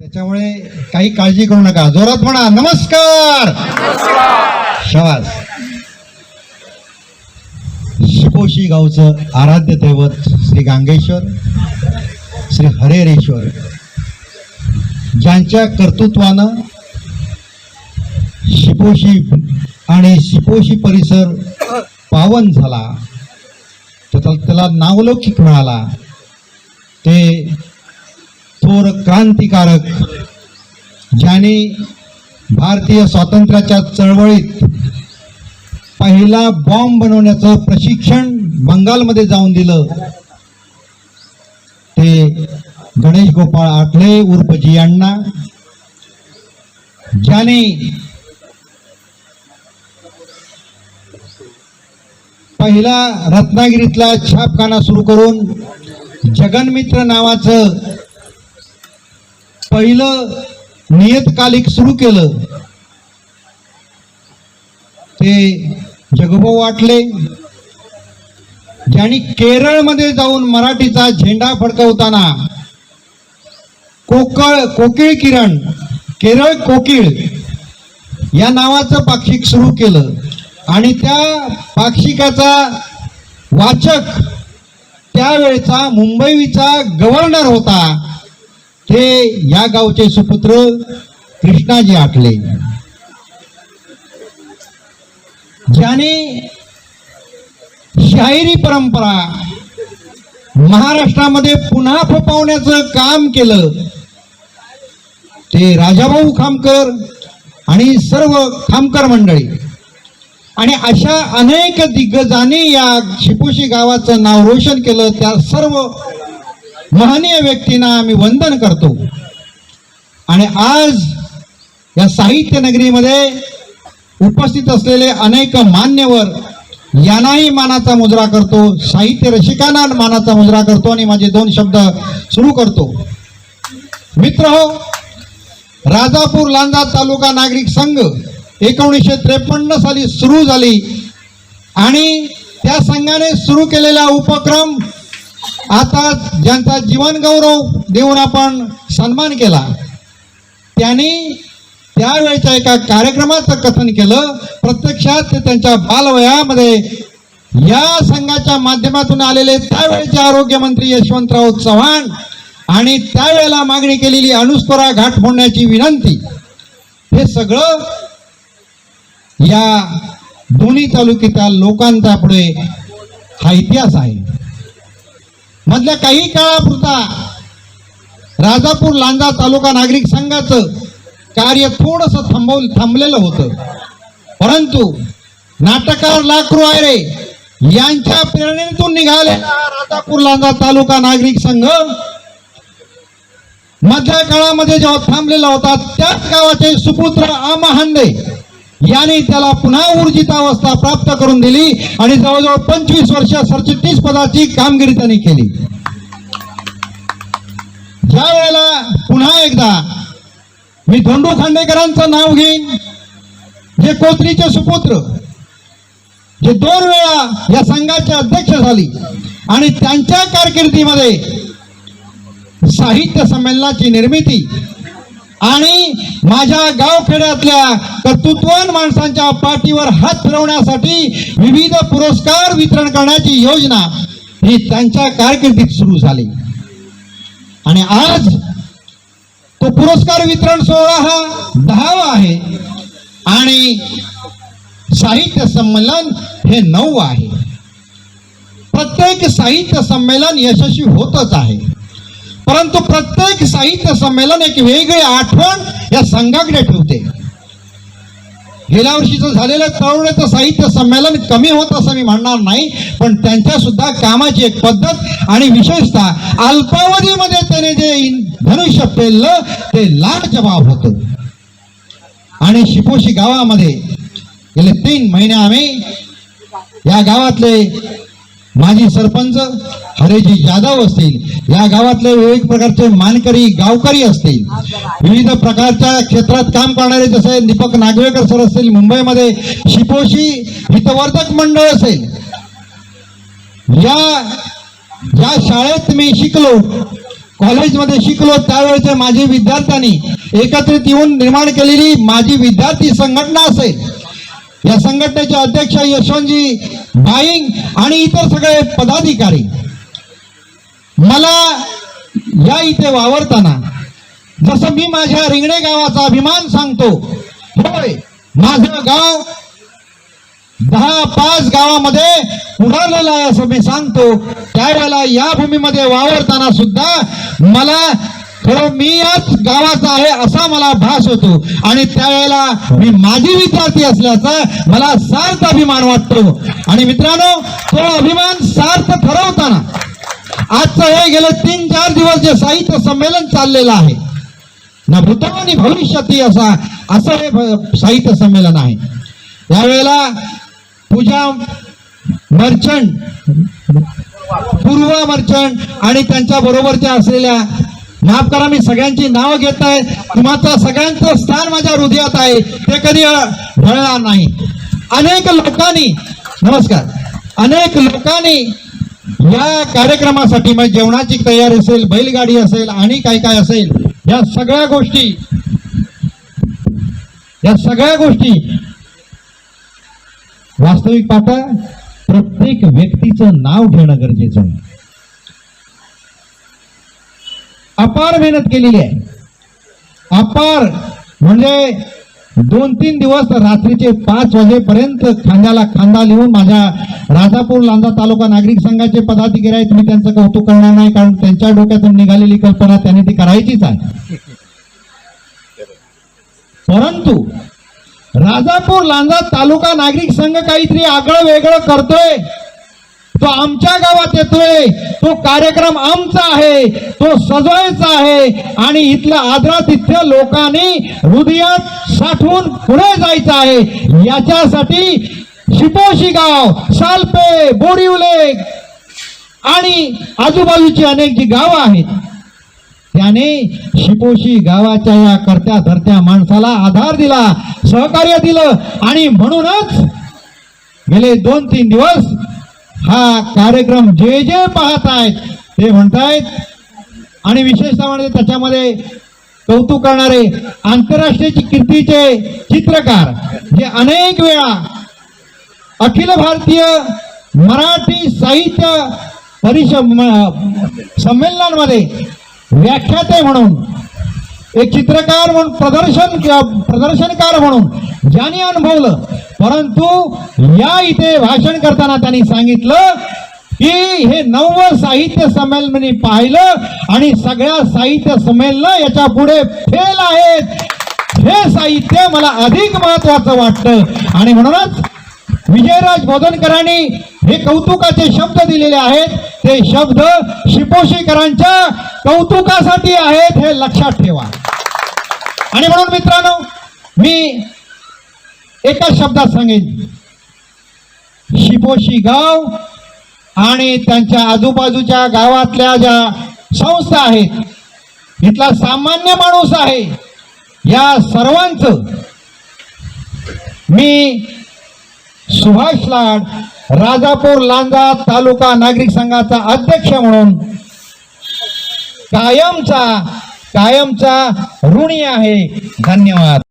त्याच्यामुळे काही काळजी करू नका. जोरात म्हणा नमस्कार! शवास शिपोशी गावचं आराध्य दैवत श्री गांगेश्वर श्री हरेरेश्वर ज्यांच्या कर्तृत्वानं शिपोशी आणि शिपोशी परिसर पावन झाला त्याचा त्याला नावलौकिक मिळाला. ते थोर क्रांतिकारक ज्याने भारतीय स्वातंत्र्याच्या चळवळीत पहिला बॉम्ब बनवण्याचं प्रशिक्षण बंगालमध्ये जाऊन दिलं. ते गणेश गोपाळ आठले उर्फजी यांना ज्याने पहिला रत्नागिरीतला छापखाना सुरू करून जगनमित्र नावाचं पहिलं नियतकालिक सुरू केलं ते जगभाऊ वाटले. ज्यांनी केरळमध्ये जाऊन मराठीचा झेंडा फडकवताना कोकळ कोकिळ किरण केरळ कोकिळ या नावाचं पाक्षिक सुरू केलं. आणि त्या पाक्षिकाचा वाचक त्यावेळचा मुंबईचा गव्हर्नर होता. ते या गावचे सुपुत्र कृष्णाजी आठले. ज्याने शाहिरी परंपरा महाराष्ट्रामध्ये पुन्हा फोपावण्याचं काम केलं ते राजाभाऊ खामकर आणि सर्व खामकर मंडळी. आणि अशा अनेक दिग्गजांनी या शिपोशी गावाचं नाव रोशन केलं त्या सर्व महनीय व्यक्तींना आम्ही वंदन करतो. आणि आज या साहित्य नगरीमध्ये उपस्थित असलेले अनेक मान्यवर यांनाही मानाचा मुजरा करतो साहित्य रसिकांना मानाचा मुजरा करतो आणि माझे दोन शब्द सुरू करतो. मित्र हो राजापूर लांजा तालुका नागरिक संघ एकोणीसशे त्रेपन्न साली सुरू झाली आणि त्या संघाने सुरू केलेला उपक्रम आता ज्यांचा जीवनगौरव देऊन आपण सन्मान केला त्यांनी त्यावेळच्या एका कार्यक्रमाचं कथन केलं. प्रत्यक्षात ते त्यांच्या बालवयामध्ये या संघाच्या माध्यमातून आलेले त्यावेळेचे आरोग्यमंत्री यशवंतराव चव्हाण आणि त्यावेळेला मागणी केलेली अनुस्परा घाट फोडण्याची विनंती हे सगळं या दोन्ही तालुक्याच्या लोकांचा पुढे हा इतिहास आहे. मधल्या काही काळापुरता राजापूर लांजा तालुका नागरिक संघाचं कार्य थोडस थांबव थांबलेलं होतं. परंतु नाटककार लाकरू आयरे यांच्या प्रेरणेतून निघालेला राजापूर लांजा तालुका नागरिक संघ. मधल्या काळामध्ये जेव्हा थांबलेला होता त्याच गावाचे सुपुत्र आमहांदे यांनी त्याला पुन्हा ऊर्जित अवस्था प्राप्त करून दिली आणि जवळजवळ पंचवीस वर्ष सरचिटणीस पदाची कामगिरी त्यांनी केली. ज्या वेळेला पुन्हा एकदा मी धोंडू खांडेकरांचं नाव घेईन जे कोत्रीचे सुपुत्र जे दोन वेळा या संघाचे अध्यक्ष झाली आणि त्यांच्या कारकिर्दीमध्ये साहित्य संमेलनाची निर्मिती आणि माझ्या गावखेड्यातल्या कर्तृत्वान माणसांच्या पाठीवर हात फिरवण्यासाठी विविध पुरस्कार वितरण करण्याची योजना ही त्यांच्या कारकिर्दीत सुरू झाली. आणि आज तो पुरस्कार वितरण सोहळा हा दहावा आहे आणि साहित्य संमेलन हे नऊ आहे. प्रत्येक साहित्य संमेलन यशस्वी होतच आहे. परंतु प्रत्येक साहित्य संमेलन एक वेगळी आठवण या संघाकडे ठेवते. गेल्या वर्षीचं झालेलं तरुणाचं साहित्य संमेलन कमी होत असं मी म्हणणार नाही पण त्यांच्या सुद्धा कामाची एक पद्धत आणि विशेषतः अल्पावधीमध्ये त्याने जे धनुष्य पेललं ते लाड जबाब होतं. आणि शिपोशी गावामध्ये गेले तीन महिने आम्ही या गावातले माजी सरपंच हरेजी जाधव असतील या गावातले विविध प्रकारचे मानकरी गावकरी असतील विविध प्रकारच्या क्षेत्रात काम करणारे जसे दीपक नागवेकर सर असतील मुंबईमध्ये शिपोशी हितवर्धक मंडळ असेल. या ज्या शाळेत मी शिकलो कॉलेजमध्ये शिकलो त्यावेळेचे माझी विद्यार्थ्यांनी एकत्रित येऊन निर्माण केलेली माझी विद्यार्थी संघटना असेल. या संघटनेचे अध्यक्ष यशवंतजी भाईंग आणि इतर सगळे पदाधिकारी. मला या इथे वावरताना जसं मी माझ्या रिंगणे गावाचा अभिमान सांगतो होय माझं गाव दहा पाच गावामध्ये उडालेलं आहे असं मी सांगतो. त्यावेळेला या भूमीमध्ये वावरताना सुद्धा मला खरं मी याच गावाचा आहे असा मला भास होतो. आणि त्यावेळेला मी माझी विद्यार्थी असल्याचा मला सार्थ अभिमान वाटतो. आणि मित्रांनो तो अभिमान सार्थ ठरवताना आजचं हे गेले तीन चार दिवस जे साहित्य संमेलन चाललेलं आहे ना भूतो आणि भविष्याती असा असं हे भ- साहित्य संमेलन आहे. यावेळेला पूजा मर्चंट पूर्व मर्चंट आणि त्यांच्या बरोबरच्या असलेल्या माफ करा मी सगळ्यांची नावं घेत आहे. तुम्हाला सगळ्यांचं स्थान माझ्या हृदयात आहे. ते कधी ढळणार नाही. अनेक लोकांनी नमस्कार. अनेक लोकांनी या कार्यक्रमासाठी म्हणजे जेवणाची तयारी असेल बैलगाडी असेल आणि काय काय असेल या सगळ्या गोष्टी या सगळ्या गोष्टी वास्तविक पाहता प्रत्येक व्यक्तीचं नाव घेणं गरजेचं आहे. अपार मेहनत केलेली आहे. अपार म्हणजे दोन तीन दिवस रात्रीचे पाच वाजेपर्यंत खांद्याला खांदा लिहून माझ्या राजापूर लांजा तालुका नागरिक संघाचे पदाधिकारी आहेत. मी त्यांचं कौतुक करणार नाही कारण त्यांच्या डोक्यातून निघालेली कल्पना त्यांनी ती करायचीच आहे. परंतु राजापूर लांजा तालुका नागरिक संघ काहीतरी आगळं वेगळं करतोय. तो आमच्या गावात येतोय. तो कार्यक्रम आमचा आहे. तो सजवायचा आहे. आणि इथल्या आदरातिथ्य लोकांनी हृदयात साठवून पुढे जायचं आहे. याच्यासाठी शिपोशी गाव सालपे बोरिवले आणि आजूबाजूची अनेक जी गावं आहेत त्याने शिपोशी गावाच्या या करत्या धरत्या माणसाला आधार दिला सहकार्य दिलं आणि म्हणूनच गेले दोन तीन दिवस हा कार्यक्रम जे जे पाहत आहेत ते म्हणतायत. आणि विशेषतः म्हणजे त्याच्यामध्ये कौतुक करणारे आंतरराष्ट्रीय कीर्तीचे चित्रकार जे अनेक वेळा अखिल भारतीय मराठी साहित्य परिष संमेलनांमध्ये व्याख्याते म्हणून एक चित्रकार म्हणून प्रदर्शन प्रदर्शनकार म्हणून ज्यांनी अनुभवलं परंतु या इथे भाषण करताना त्यांनी सांगितलं की हे नववं साहित्य संमेलन पाहिलं आणि सगळ्या साहित्य संमेलन याच्यापुढे फेल आहेत. हे साहित्य मला अधिक महत्वाचं वाटतं. आणि म्हणूनच विजयराज बोधनकरांनी हे कौतुकाचे शब्द दिलेले आहेत. ते शब्द शिपोशीकरांच्या कौतुकासाठी आहेत हे लक्षात ठेवा. आणि म्हणून मित्रांनो मी एका शब्दात सांगेन. शिपोशी गाव आणि त्यांच्या आजूबाजूच्या गावातल्या ज्या संस्था आहेत इथला सामान्य माणूस आहे या सर्वांचं मी सुभाष लाड राजापूर लांजा तालुका नागरिक संघाचा अध्यक्ष म्हणून कायमचा कायमचा ऋणी आहे. धन्यवाद.